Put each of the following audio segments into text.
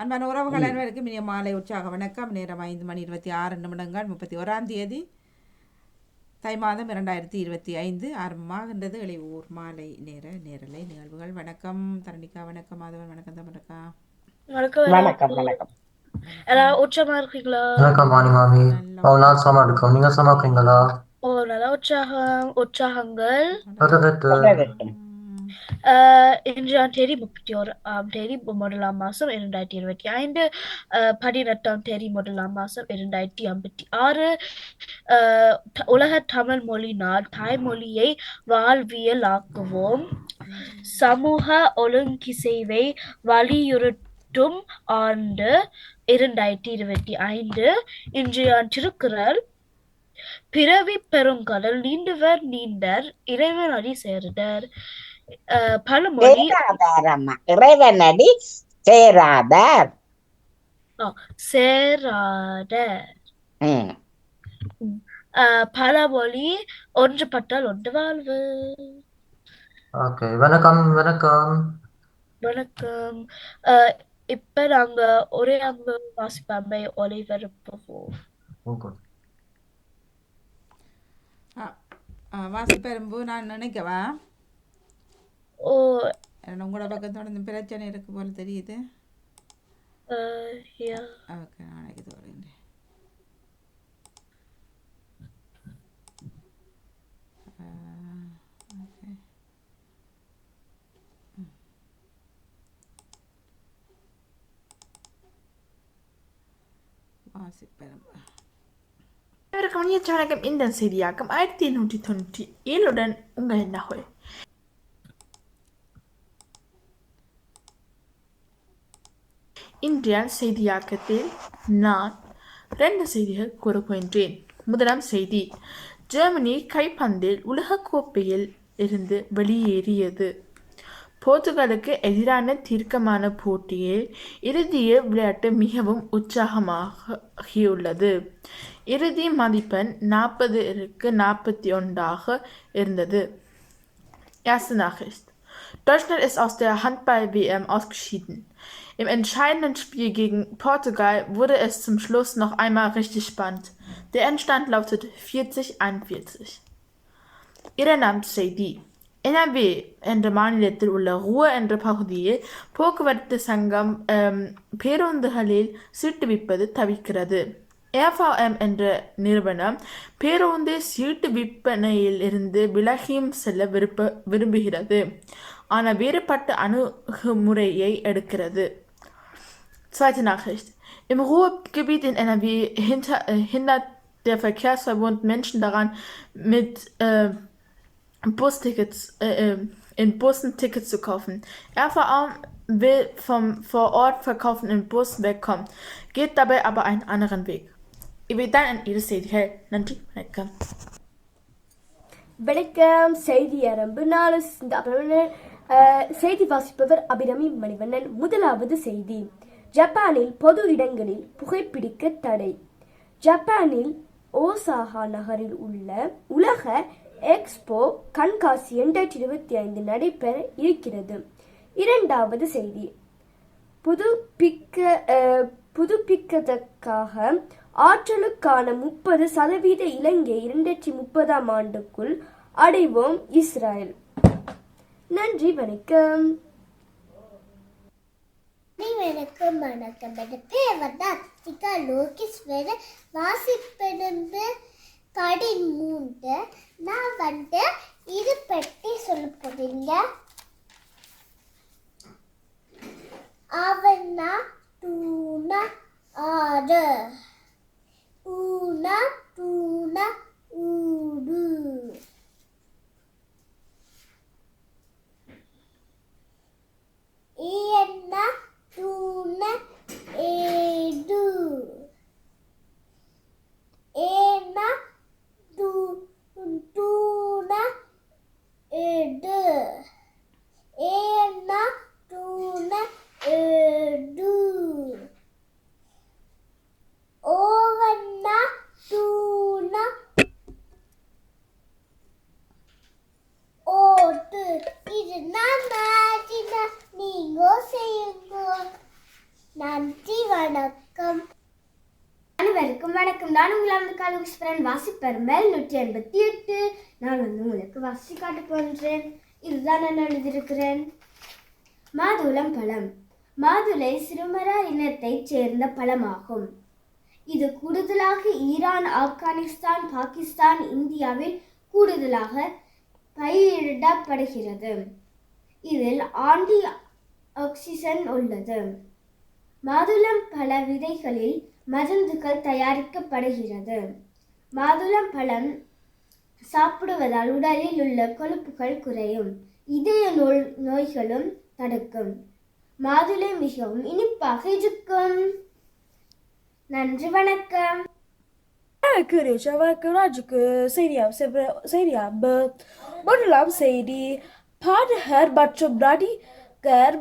அன்பான உறவுகள் அனைவருக்கும் இனிய மாலை உற்சாக வணக்கம். நேரம் ஐந்து மணி இருபத்தி ஆறு நிமிடங்கள் முப்பத்தி ஓராம் தேதி தை மாதம் இரண்டாயிரத்தி இருபத்தி ஐந்து. ஆரம்பமாகின்றது இளையூர் மாலை நேர நேரலை நிகழ்வுகள். வணக்கம். தரணிகா வணக்கம். மாதவன் வணக்கம் தமிழக்கா வணக்கம். வணக்கம் வணக்கம். எல்லாம் உற்சாகமா இருக்கீங்களா? வணக்கம் வாணி மாமி. இருக்கோம்? நீங்க இருக்கீங்களா? ஓ நல்லா உற்சாகம் உற்சாகங்கள். Uh, இன்றாம் தேதி முப்பத்தி ஓராம் தேதி முதலாம் மாசம் இரண்டாயிரத்தி இருபத்தி ஐந்து ஆஹ் பதினெட்டாம் தேதி முதலாம் மாசம் இரண்டாயிரத்தி ஐம்பத்தி ஆறு. ஆஹ் உலக தமிழ் மொழி நாள் தாய்மொழியை வாழ்வியலாக்குவோம் சமூக ஒழுங்கிசைவை வலியுறுத்தும் ஆண்டு இரண்டாயிரத்தி இருபத்தி ஐந்து. இன்றைய திருக்குறள் பிறவி பெருங்கடல் நீண்டுவர் நீண்டர் இறைவன் அடி சேர்ந்தர். பழமொழி இறைவனடி சேராதார். சேராத பழமொழி ஒன்றுபட்டால் ஒன்று வாழ்வு. ஓகே வணக்கம் வணக்கம். வணக்கம். அஹ் இப்ப நாங்க ஒரே அங்கு வாசிப்பாமை ஒளிபரப்புவோம் ஓகே. வாசிப்பெரும்பு நான் நினைக்கவா? ஓ. உங்களோட பக்கத்தோட இந்த பிரச்சனை இருக்கு போல தெரியுது. ஓகே. நாளைக்கு வணக்கம் இந்த செய்தியாக்கம் ஆயிரத்தி எண்ணூற்றி தொண்ணூற்றி ஏழுடன் உங்கள் நகல் இன்றைய செய்தியாக்கத்தில் நான் ரெண்டு செய்திகள் கூறப்போகின்றேன் முதலாம் செய்தி ஜெர்மனி கைப்பந்தில் உலகக்கோப்பையில் இருந்து வெளியேறியது. போர்த்துகலுக்கு எதிரான தீர்க்கமான போட்டியில் இறுதிய விளையாட்டு மிகவும் உற்சாகமாகியுள்ளது. இறுதி மதிப்பெண் நாற்பதுக்கு நாற்பத்தி ஒன்றாக இருந்தது. Erste Deutschland ist aus der Handball-WM ausgeschieden. Im entscheidenden Spiel gegen Portugal wurde es zum Schluss noch einmal richtig spannend. Der Endstand lautet 40-41. இரண்டாம் செய்தி எனவே என்ற மாநிலத்தில் உள்ள ருவ என்ற பகுதியில் போக்குவரத்து சங்கம் அம், பேருந்துகளில் சீட்டு விற்பது தவிர்க்கிறது ஏஃப்எம் என்ற நிறுவனம் பேருந்து சீட்டு விற்பனையில் இருந்து விலகியும் செல்ல விருப்ப விரும்புகிறது ஆனால் வேறுபட்ட அணுகுமுறையை எடுக்கிறது Zweite Nachricht. Im Ruhrgebiet in NRW hinter, äh, hindert der Verkehrsverbund Menschen daran, mit äh, Bustickets, äh, äh, in Bussen Tickets zu kaufen. RVA will vom vor Ort verkaufenden Bus wegkommen, geht dabei aber einen anderen Weg. இவை தான் இரு செய்திகள் நன்றி வணக்கம் வணக்கம் செய்தி அரம்பு நாலு இந்த அப்புறம், அஹ், செய்தி வாசிப்பவர் அபிரமி மணிவண்ணன். முதலாவது செய்தி. ஜப்பானில் பொது இடங்களில் புகைப்பிடிக்க தடை. ஜப்பானில் ஓசாகா நகரில் உள்ள உலக எக்ஸ்போ கண்காட்சி இரண்டாயிரத்தி இருபத்தி ஐந்து நடைபெற இருக்கிறது. இரண்டாவது செய்தி. புதுப்பிக்க புதுப்பிக்கதற்காக புதுப்பிக்கத்தக்காக ஆற்றலுக்கான முப்பது சதவீத இலங்கை இரண்டாயிரத்தி முப்பதாம் ஆண்டுக்குள் அடைவோம் இஸ்ரேல். நன்றி வணக்கம். வணக்கம் வணக்கம். என் பேர் வந்து அத்திகா லோகேஸ்வர வாசிப்பெரும்பு படி மூன்று. நான் வந்து இது பற்றி சொல்ல போறீங்க. அவனா தூணா ஆறு. ஊனா தூணா உங்கள் வாசிப்பர் மேல் நூற்றி எண்பத்தி எட்டு. நான் வந்து உங்களுக்கு வாசி காட்ட போன்றேன் இதுதான் நான் எழுதியிருக்கிறேன். மாதுளம் பழம். மாதுளை சிறுமரா இனத்தைச் சேர்ந்த பழமாகும். இது கூடுதலாக ஈரான் ஆப்கானிஸ்தான் பாகிஸ்தான் இந்தியாவில் கூடுதலாக பயிரிடப்படுகிறது. இதில் ஆன்டி ஆக்சிஜன் உள்ளது. மாதுளம் பழ விதைகளில் மருந்துகள் தயாரிக்கப்படுகிறது மாதுளம் பழம் சாப்பிடுவதால் உடலில் உள்ள கொழுப்புகள் குறையும் இதய நோய் நோய்களும் தடுக்கும் மாதுளை மிகவும் இனிப்பாக இருக்கும் நன்றி வணக்கம் Curiosa Varakurajku Seriam Seriam Modulam Seidi பாடகர் மற்றும் நடிகர்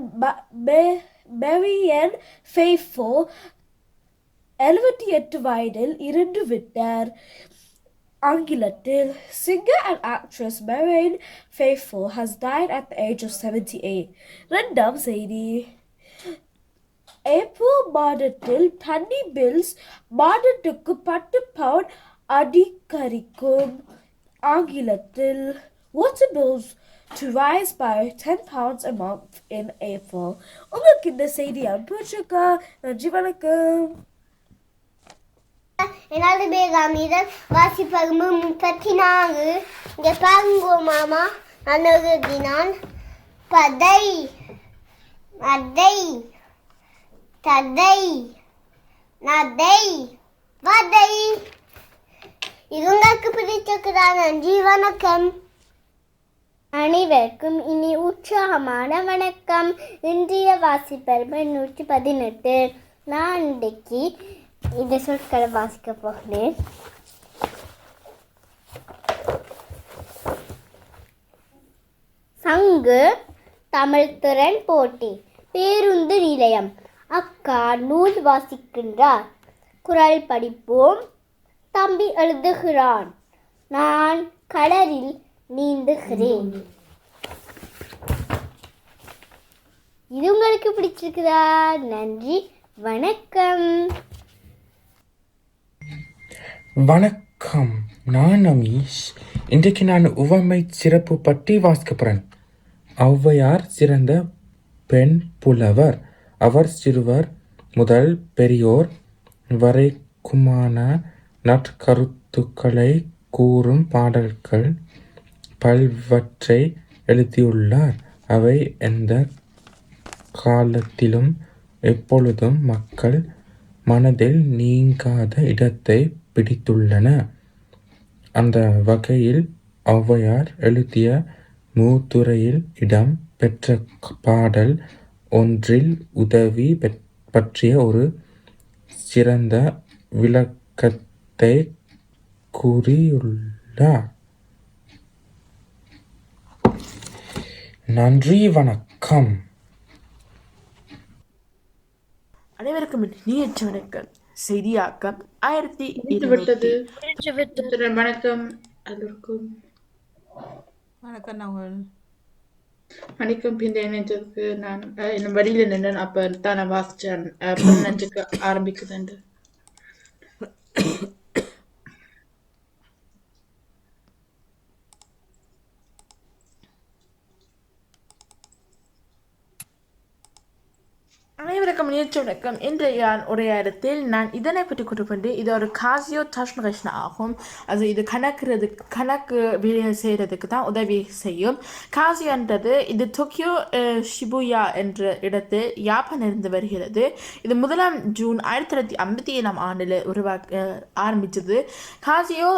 மெவியன் ஃபெய்ஃபோ எழுபத்தி எட்டு வயதில் இருந்து விட்டார் ஆங்கிலத்தில் singer and actress Marianne Faithfull has died at the age of 78. ரெண்டாம் செய்தி ஏப்ரல் மாதத்தில் தண்ணி பில்ஸ் மாதத்துக்கு பத்து பவுண்ட் அதிகரிக்கும் ஆங்கிலத்தில் water bills to rise by 10 pounds a month in April. உங்களுக்கு இந்த செய்தி அனுப்பிச்சிருக்கா நன்றி வணக்கம் என்னால பேகாமிதன் வாசிப்பகும்பு முப்பத்தி நாலு இங்கே பாருங்கோ மாமா நான் எழுதினான் பதை மதை ததை நதை வதை இவங்களுக்கு உங்களுக்கு நன்றி வணக்கம் அனைவருக்கும் இனி உற்சாகமான வணக்கம் இன்றைய வாசிப்பருமை நூற்றி பதினெட்டு நான் இன்றைக்கு இந்த சொற்களை வாசிக்க போகிறேன் சங்கு தமிழ் திறன் போட்டி பேருந்து நிலையம். அக்கா நூல் வாசிக்கின்றார் குரல் படிப்போம். தம்பி எழுதுகிறான். நான் கடலில் நீந்துகிறேன். இது உங்களுக்கு பிடிச்சிருக்குதா? நன்றி. வணக்கம். வணக்கம். நான் அமீஷ் இன்றைக்கு நான் உவமை சிறப்பு பற்றி வாசிக்க போகிறேன் ஔவையார் சிறந்த பெண் புலவர். அவர் சிறுவர் முதல் பெரியோர் வரைக்குமான நற்கருத்துக்களை கூறும் பாடல்கள் பல்வற்றை எழுதியுள்ளார். அவை எந்த காலத்திலும் எப்பொழுதும் மக்கள் மனதில் நீங்காத இடத்தை பிடித்துள்ளன. அந்த வகையில் ஔவையார் எழுதிய மூத்துறையில் இடம் பெற்ற பாடல் ஒன்றில் உதவி பெற்- பற்றிய ஒரு சிறந்த விளக்கத்தை கூறியுள்ளார். நன்றி வணக்கம். அனைவருக்கும் நீச்ச வணக்கம். செய்தியாக்கம் ஆயிரத்தி விட்டது. வணக்கம் எல்லோருக்கும் வணக்கம் நவல் வணக்கம் பிந்தைய இணையத்திற்கு நான் அஹ், இன்னும் வழியில் நின்றேன். அப்ப தான் நான் பதினஞ்சுக்கு ஆரம்பிக்குதுண்டு அனைவருக்கும் நேற்று வணக்கம் இன்றைய உரையாடத்தில் நான் இதனை பற்றி குறிப்பிட்டு இது ஒரு காசியோ டஷ்மரஷ்ன ஆகும் அது இது கணக்குறது கணக்கு வேலை செய்கிறதுக்கு தான் உதவி செய்யும் காசியோன்றது இது டோக்கியோ ஷிபுயா என்ற இடத்து யாப்பன் இருந்து வருகிறது இது முதலாம் ஜூன் ஆயிரத்தி தொள்ளாயிரத்தி ஐம்பத்தி ஏழாம் ஆண்டில் உருவாக்க ஆரம்பித்தது காசியோ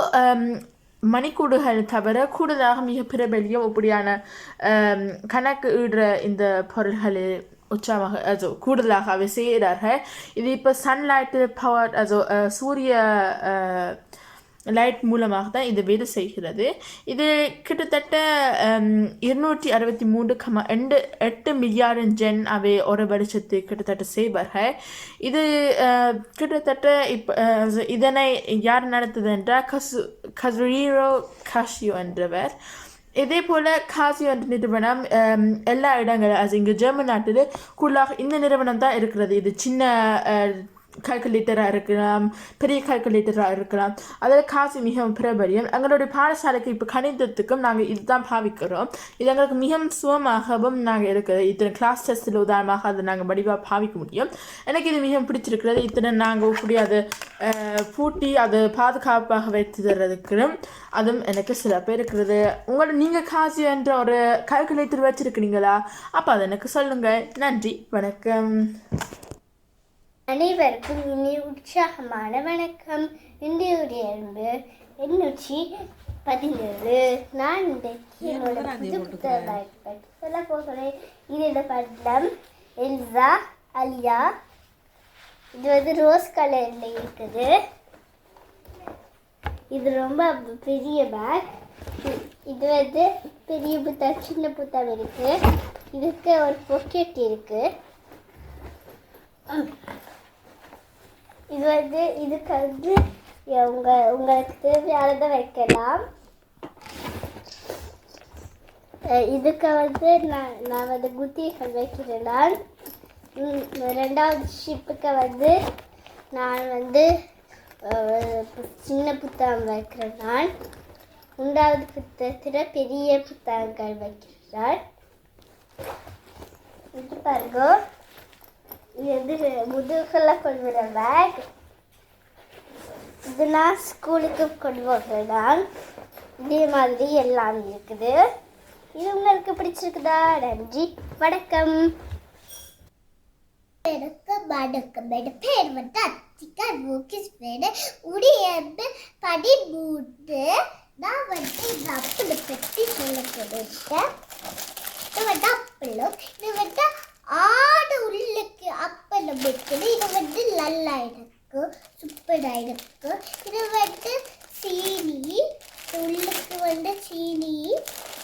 மணிக்கூடுகள் தவிர கூடுதலாக மிக பிரபலியம் இப்படியான கணக்கு இடுற இந்த பொருள்களில் உச்சமாக அது கூடுதலாக அவை செய்கிறார்கள் இது இப்போ சன்லைட் பவர் அது சூரிய லைட் மூலமாக தான் இது வேலை செய்கிறது இது கிட்டத்தட்ட இருநூற்றி அறுபத்தி மூன்று கம ரெண்டு எட்டு மில்லியார்டு ஜென் அவை ஒரு வருஷத்து கிட்டத்தட்ட செய்வார்கள் இது கிட்டத்தட்ட இப்போ இதனை யார் நடத்துது என்றால் கசு கசுரீரோ காஷியோ என்றவர் இதே போல் காசி என்ற நிறுவனம் எல்லா இடங்களும் அது இங்கே ஜெர்மன் நாட்டில் கூடுதலாக இந்த நிறுவனம் தான் இருக்கிறது இது சின்ன கால்குலேட்டராக இருக்கலாம் பெரிய கால்குலேட்டராக இருக்கலாம். அதில் காசு மிகவும் பிரபலியம். எங்களுடைய பாடசாலைக்கு இப்போ கணிதத்துக்கும் நாங்கள் இதுதான் பாவிக்கிறோம். இது எங்களுக்கு மிகவும் சுகமாகவும் நாங்கள் இருக்கிறது. இத்தனை கிளாஸ் டெஸ்ட்டில் உதாரணமாக அதை நாங்கள் வடிவாக பாவிக்க முடியும். எனக்கு இது மிகவும் பிடிச்சிருக்கிறது. இத்தனை நாங்கள் இப்படி அதை பூட்டி அதை பாதுகாப்பாக வைத்து தர்றதுக்கு அதுவும் எனக்கு சிறப்பு இருக்கிறது. உங்களோட நீங்கள் காசு என்ற ஒரு கால்குலேட்டர் வச்சுருக்கிறீங்களா? அப்போ அதை எனக்கு சொல்லுங்கள் நன்றி. வணக்கம். அனைவருக்கும் இனி உற்சாகமான வணக்கம். இன்றைய அன்பு எண்ணூற்றி பதினேழு. நான் இன்றைக்கு என்னோட புது புத்தகத்தை பற்றி சொல்ல போகிறேன். இதோட படம் எல்சா அலியா. இது வந்து ரோஸ் கலரில் இருக்குது. இது ரொம்ப பெரிய பேக் இது வந்து பெரிய புத்தகம் சின்ன புத்தகம் இருக்கு. இதுக்கு ஒரு பொக்கெட் இருக்கு. இது வந்து இதுக்கு வந்து உங்க உங்களுக்கு தேவையானதை வைக்கலாம். இதுக்கு வந்து நான் நான் வந்து குத்திகள் வைக்கிறேன் நான். ரெண்டாவது ஷிப்புக்கு வந்து நான் வந்து சின்ன புத்தகம் வைக்கிறேன் நான். மூன்றாவது புத்தகத்தில் பெரிய புத்தகங்கள் வைக்கிறேன் இது பாருங்க. இது வந்து முதுகில் கொண்டு பேக் இது நான் ஸ்கூலுக்கு கொண்டு போகிறேன். நான் இதே மாதிரி எல்லாம் இருக்குது. இது உங்களுக்கு பிடிச்சிருக்குதா? நன்றி. வணக்கம். எனக்கு வணக்கம் என் பேர் வந்து அத்திகா மூக்கிஸ் பேர் உடையது படி மூட்டு. நான் வந்து இந்த அப்பளை பற்றி சொல்ல போகிறேன் இது வந்து அப்பளம் இது வந்து ஆடு உள்ளுக்கு அப்பளம் வைக்கிறது இது வந்து நல்லா இருக்கும் சூப்பராக இருக்கும் இது வந்து சீனி உள்ளுக்கு வந்து சீனி.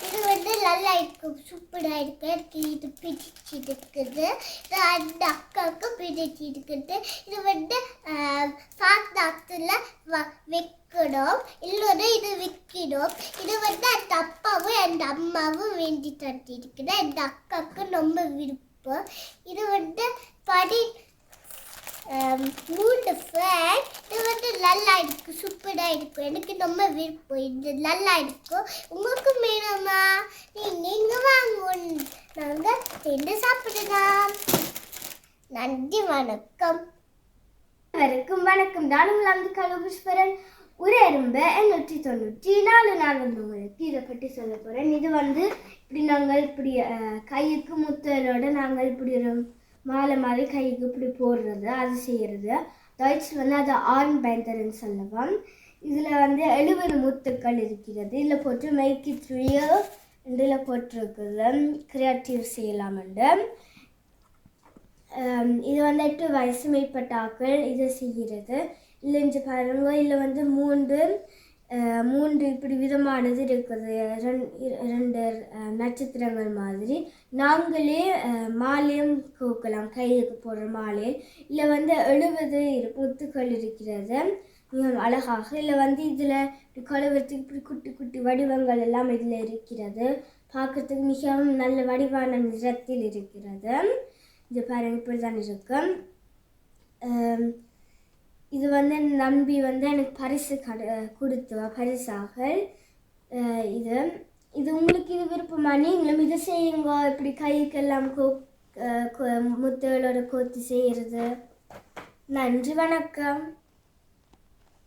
இது வந்து நல்லா இருக்கும் சூப்பராக இருக்கு எனக்கு இது பிடிச்சி இருக்குது இது அந்த அக்காவுக்கு பிடிச்சி இருக்குது இது வந்து சாத்தாத்துல வைக்கணும் இல்லைன்னா இது விற்கணும். இது வந்து அந்த அப்பாவும் அந்த அம்மாவும் வேண்டி தட்டிருக்குது அந்த அக்காவுக்கு ரொம்ப விருப்பம். இப்போ இது வந்து படி மூணு ஃபேன் இது வந்து நல்லா இருக்கும் சூப்பராக இருக்கும் எனக்கு ரொம்ப விருப்பம். இது நல்லா இருக்கும் உங்களுக்கும் வேணுமா? நீங்கள் இங்கே வாங்க. நாங்கள் ரெண்டு சாப்பிடலாம். நன்றி வணக்கம். வணக்கம் வணக்கம். நானும் உங்கள் அங்கு கலபுஷ்வரன் ஒரு எறும்பு எண்ணூற்றி தொண்ணூற்றி நாலு. நாள் வந்து உங்களுக்கு இதை பற்றி சொல்ல போகிறேன் இது வந்து இப்படி நாங்கள் இப்படி கைக்கு முத்தலோட நாங்கள் இப்படி ஒரு மாலை மாதிரி கைக்கு இப்படி போடுறது அது செய்கிறது. டாய்ச் வந்து அது ஆர்ன் பேந்தர்ன்னு சொல்லலாம் இதில் வந்து எழுபது முத்துக்கள் இருக்கிறது. இதில் போட்டு மேக் த்ரீயோ இதில் போட்டிருக்குது. கிரியேட்டிவ் செய்யலாம்ண்டு ஆம், இது வந்து எட்டு வயசு மேற்பட்டாக்கள் இதை செய்கிறது. இல்லை இங்கே பாருங்க இதில் வந்து மூன்று மூன்று இப்படி விதமானது இருக்குது. ரெண்- ரெண்டு நட்சத்திரங்கள் மாதிரி. நாங்களே மாலையும் கோக்கலாம் கைக்கு போடுற மாலையில் இல்லை வந்து எழுபது முத்துக்கள் இருக்கிறது. மிகவும் அழகாக. இல்லை வந்து இதில் இப்படி கழுவுறதுக்கு இப்படி குட்டி குட்டி வடிவங்கள் எல்லாம் இதில் இருக்கிறது. பார்க்கறதுக்கு மிகவும் நல்ல வடிவான நிறத்தில் இருக்கிறது. இது பாருங்கள் இப்படி தான் இருக்கும் இது வந்து நம்பி வந்து எனக்கு பரிசு கடு கொடுத்துவா பரிசாக இது. இது உங்களுக்கு இது விருப்பமா? நீங்களும் இதை செய்யுங்க. இப்படி கைக்கெல்லாம் கோ முத்துகளோட கோத்தி செய்கிறது நன்றி வணக்கம்.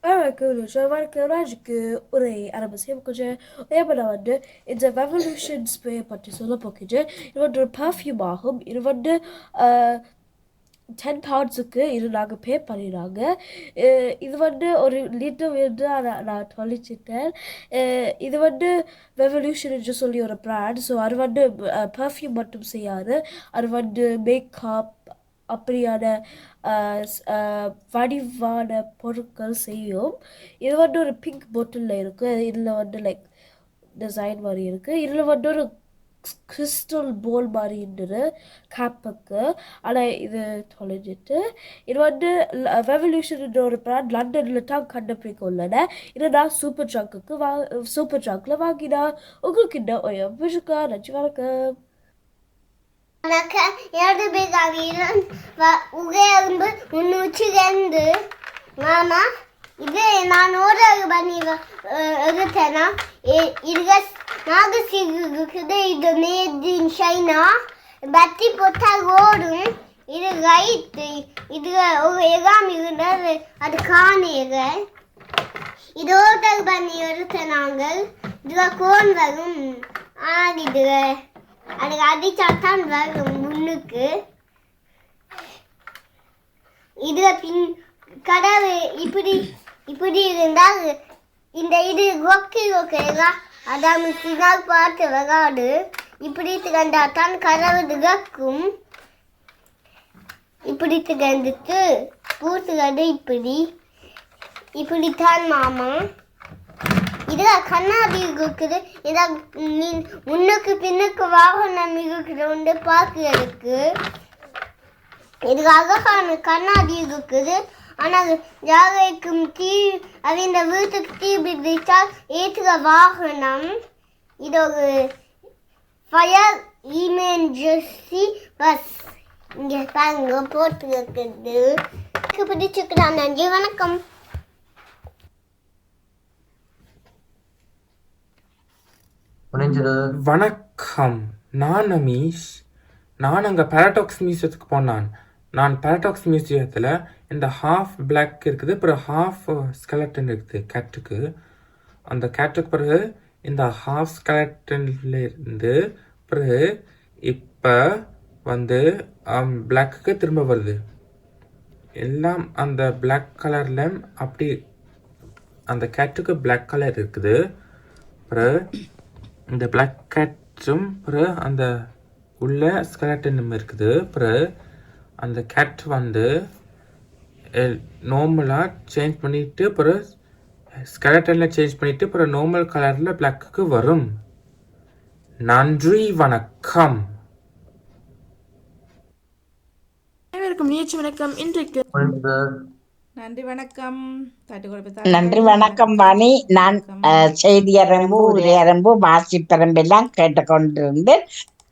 America வணக்கம் உரை ஆரம்பிச்சு கொஞ்சம் ஏப்பட வந்து இந்த ரெவல்யூஷன் ஸ்ப்ரே பற்றி சொல்ல போக்கிட்டு இது வந்து ஒரு பர்ஃப்யூம் ஆகும். இது வந்து டென் பவுண்ட்ஸுக்கு இது நாங்கள் பே பண்ணிடுறாங்க. இது வந்து ஒரு லிட்டர் விட்டு நான் நான் தொலைச்சிட்டேன். இது வந்து ரெவல்யூஷன் என்று சொல்லி ஒரு பிராண்ட் ஸோ அது வந்து பர்ஃப்யூம் மட்டும் செய்யாது அது வந்து மேக்கப் அப்படியான வடிவான பொருட்கள் செய்யும். இது வந்து ஒரு பிங்க் பாட்டிலில் இருக்குது இதில் வந்து லைக் டிசைன் மாதிரி இருக்குது இதில் வந்து ஒரு கிறிஸ்டல் போல் மாதிரி இருந்தது கேப்புக்கு ஆனால் இது தொலைஞ்சிட்டு இது வந்து ரெவல்யூஷன் ஒரு பிராண்ட் லண்டனில் தான் கண்டுபிடிக்க இதை நான் சூப்பர் ட்ரங்குக்கு வா சூப்பர் ட்ரங்கில் வாங்கினா உங்களுக்கு இந்த ஒரு விஷுக்கா நன்றி வணக்கம். வணக்கம். எனது பேர் கவிரன் உகையரும்பு முன்னூற்றி ரெண்டு மாமா இது நான் ஓட பண்ணி எடுத்தேனா? இது நாகசிகுக்குது இது மேட் இன் சைனா பத்தி போட்டால் ஓடும் இது ரைட்டு இது ஒரு எகாம் இருந்தது அது காணேக இது ஓடர் பண்ணி எடுத்த நாங்கள் இதில் கோன் வரும் ஆனால் இது அதுக்கு அடிச்சாத்தான் வரும் முன்னுக்கு இதுல பின் கதவு இப்படி இப்படி இருந்தால் இந்த இது கொக்கி கொக்கையா அதான் சினால் பார்த்து வராது இப்படி திறந்தா தான் கதவு திகக்கும் இப்படி திகழ்ந்துட்டு பூசுறது இப்படி. இப்படித்தான் மாமா. இதில் கண்ணாடி இருக்குது இதில் நீ- முன்னுக்கு பின்னுக்கு வாகனம் இருக்குது உண்டு பார்க்கிறதுக்கு. இதுல அழகான கண்ணாடி இருக்குது ஆனால் யாரைக்கும் தீ அவங்க வீட்டுக்கு தீ பிடித்தால் ஏற்றுற வாகனம். இது ஒரு ஃபயர் இமெர்ஜென்சி பஸ் இங்கே பாருங்க போட்டுருக்குது. பிடிச்சிருக்குதான் நன்றி வணக்கம். வணக்கம். நான் அமீஷ். நான் அங்கே பேரடாக்ஸ் மியூசியத்துக்கு போனான். நான் பேரடாக்ஸ் மியூசியத்தில் இந்த ஹாஃப் பிளாக் இருக்குது அப்புறம் ஹாஃப் ஸ்கெலட்டன் இருக்குது கேட்டுக்கு அந்த கேட்டுக்கு பிறகு இந்த ஹாஃப் ஸ்கெலட்டன்ல இருந்து பிறகு இப்போ வந்து um, பிளாக்குக்கு திரும்ப வருது. எல்லாம் அந்த பிளாக் கலரில் அப்படி அந்த கேட்டுக்கு பிளாக் கலர் இருக்குது. அப்புறம் இந்த பிளாக் கேட்டும் அப்புறம் அந்த உள்ள ஸ்கெலட்டனும் இருக்குது. அப்புறம் அந்த கேட் வந்து நார்மலாக சேஞ்ச் பண்ணிட்டு அப்புறம் ஸ்கெலட்டனில் சேஞ்ச் பண்ணிட்டு அப்புறம் நார்மல் கலரில் பிளாக்குக்கு வரும். நன்றி வணக்கம். அனைவருக்கும் நிகழ்ச்சி வணக்கம். இன்றைக்கு நன்றி வணக்கம். தட்டு கொடுப்பு நன்றி வணக்கம் வாணி. நான் அஹ், செய்தியரம்பு உரையரம்பு வாசிப்பரம்பெல்லாம் கேட்டுக்கொண்டிருந்தேன்.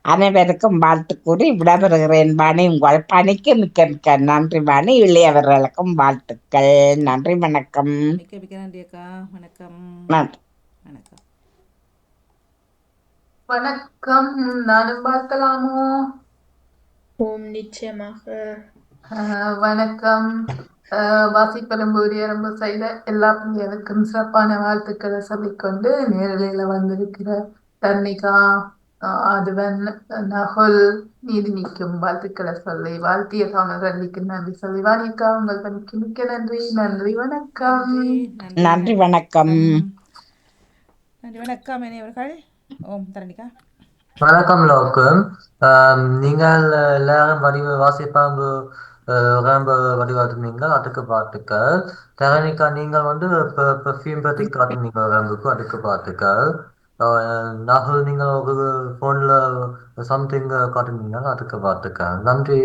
அனைவருக்கும் வாழ்த்து கூறி விடைபெறுகிறேன். வாணி உங்கள் பணிக்கு மிக்க மிக்க நன்றி வாணி. இளையவர்களுக்கும் வாழ்த்துக்கள். நன்றி வணக்கம். மிக்க மிக்க நன்றி அக்கா. வணக்கம். நன்றி. வணக்கம். வணக்கம். நானும் பார்க்கலாமோ? ஓம் நிச்சயமாக. ஆஹ் வணக்கம். ஆஹ் வாசிப்பெரும்பூர் எறும்பு செய்த எல்லா பிள்ளைகளுக்கும் சிறப்பான வாழ்த்துக்களை சொல்லிக்கொண்டு நேரலையில வந்திருக்கிற தர்ணிகா. ஆஹ் ஆதவன் நகுல் நீதி நிற்கும் வாழ்த்துக்களை சொல்லி வாழ்த்திய தமிழர்களுக்கு நன்றி சொல்லி வாணிக்கா உங்கள் பணிக்கு மிக்க நன்றி நன்றி வணக்கம் நன்றி வணக்கம் நன்றி வணக்கம் இணையவர்கள் ஓம் தரணிகா வணக்கம் லோக்கும் நீங்கள் எல்லாரும் வடிவ வாசிப்பாம்பு ரொம்ப வடிவாட்டுனீங்க அதுக்கு பாட்டுக்கள் தரணிகா நீங்கள் வந்து பெர்ஃப்யூம் பற்றி காட்டுனீங்க ரம்புக்கு அதுக்கு ஆஹ், நகுல் நீங்கள் ஒரு ஃபோனில் சம்திங் காட்டுனீங்க அதுக்கு பாட்டுக்கள் நன்றி.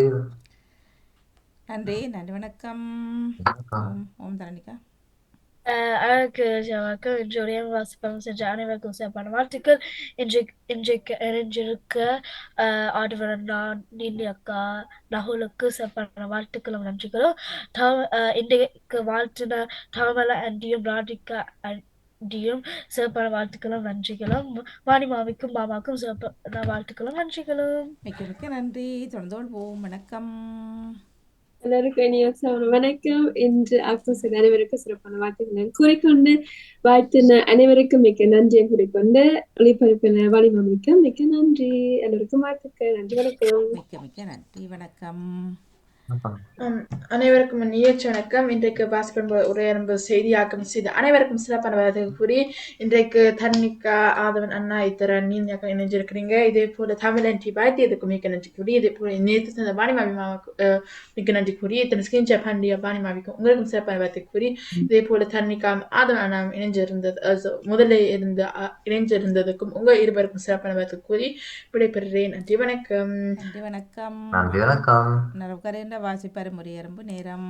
நன்றி நன்றி வணக்கம். ஓம் தரணிகா அஹ் அழகு வணக்கம் இன்றைய வாசிப்பம் செஞ்ச அனைவருக்கும் சிறப்பான வாழ்த்துக்கள். இன்றைக்கு இன்றைக்கு இணைஞ்சிருக்க ஆடவரன் நான் நீலி அக்கா நகுலுக்கு சிறப்பான வாழ்த்துக்களும் நன்றிகளும். இன்றைக்கு வாழ்த்தின தாமல அண்டியும் ராதிகா அண்டியும் சிறப்பான வாழ்த்துக்களும் நன்றிகளும். வாணிமாவிக்கும் மாமாவுக்கும் சிறப்பான வாழ்த்துக்களும் நன்றிகளும். மிக்க மிக்க நன்றி. தொடர்ந்தோடு போவோம். வணக்கம். எல்லாருக்கும் வணக்கம். இன்று ஆக்டர்ஸ் அனைவருக்கும் சிறப்பான வாழ்த்துக்களை. கூறிக்கொண்டு வாழ்த்தின அனைவருக்கும் மிக்க நன்றியை கூறிக்கொண்டு ஒளிபரப்பின வழிமமிக்க மிக்க நன்றி. எல்லாருக்கும் வாழ்த்துக்கள். நன்றி வணக்கம். மிக்க மிக்க நன்றி. வணக்கம். அனைவருக்கும் நிகழ்ச்சி வணக்கம். இன்றைக்கு பாஸ்பன் உரையரம்பு செய்தியாக்கம் செய்து அனைவருக்கும் சிறப்பான வரவேற்பு கூறி இன்றைக்கு தன்னிகா ஆதவன் அண்ணா இத்தர நீந்தியாக்கம் இணைஞ்சிருக்கிறீங்க. இதே போல தமிழ் அன்டி பாய்த்தி இதுக்கு மிக்க நன்றி கூறி இதே போல நேற்று தந்த பாணிமாவி மாவுக்கு மிக்க நன்றி கூறி இத்தனை ஸ்கிரீன் ஷாட் பாண்டிய பாணிமாவிக்கும் உங்களுக்கும் சிறப்பான வரவேற்பு கூறி இதே போல தன்னிகா ஆதவன் அண்ணா இணைஞ்சிருந்தது முதல்ல இருந்த இணைஞ்சிருந்ததுக்கும் உங்க இருவருக்கும் சிறப்பான வரவேற்பு கூறி விடைபெறுகிறேன். நன்றி வணக்கம். நன்றி வணக்கம். நன்றி வணக்கம். வாசிப்பார் முறையரம்பு நேரம்